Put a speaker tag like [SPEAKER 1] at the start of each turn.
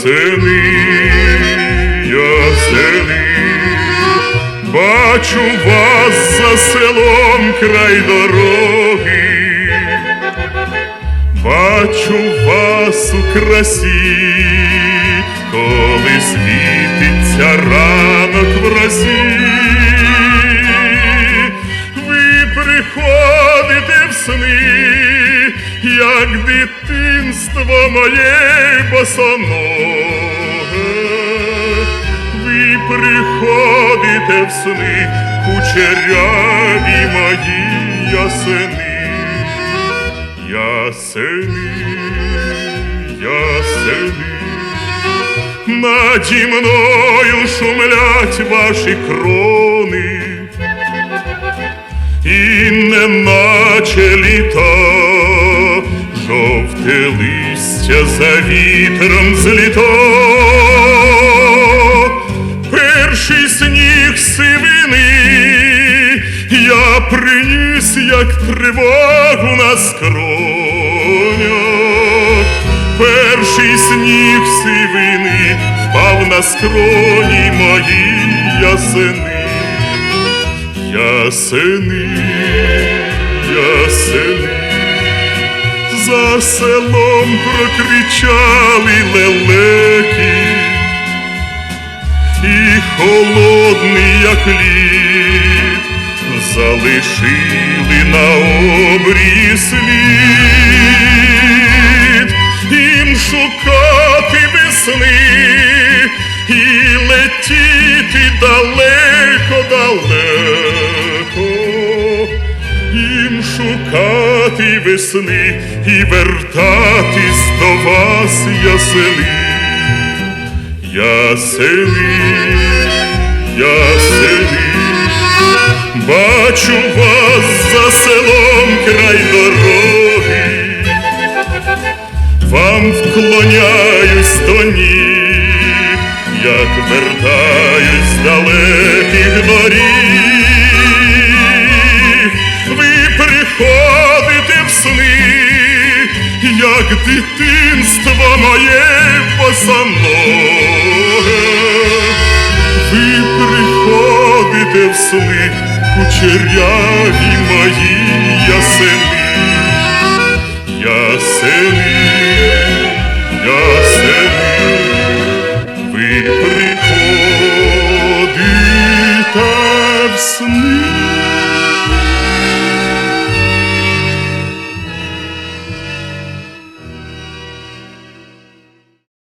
[SPEAKER 1] Ясени, ясени, бачу вас за селом край дороги, бачу вас у красі, коли світиться ранок в росі. Ви приходите в сни, як дитинство моє босоноге. Ви приходите в сни, кучеряві мої ясени, ясени, ясени. Наді мною шумлять ваші крони, і неначе літа, жовте листя за вітром зліто, перший сніг сивини, я приніс, як тривогу на скронях. Перший сніг сивини впав на скроні мої ясени, ясени, ясени, за селом прокричали лелеки, і холодний, як лід, залишили на обрії слід, їм шукати весни і летіти далеко, далеко, їм шукати весни і вертатись до вас, я селив, я ясени, ясени, ясени. Бачу вас за селом край дороги, вам вклоняюсь до ніг, як вертаюсь з дитинство моє босоноге. ви приходите в сни кучеряві мої ясени, ясени, ясени.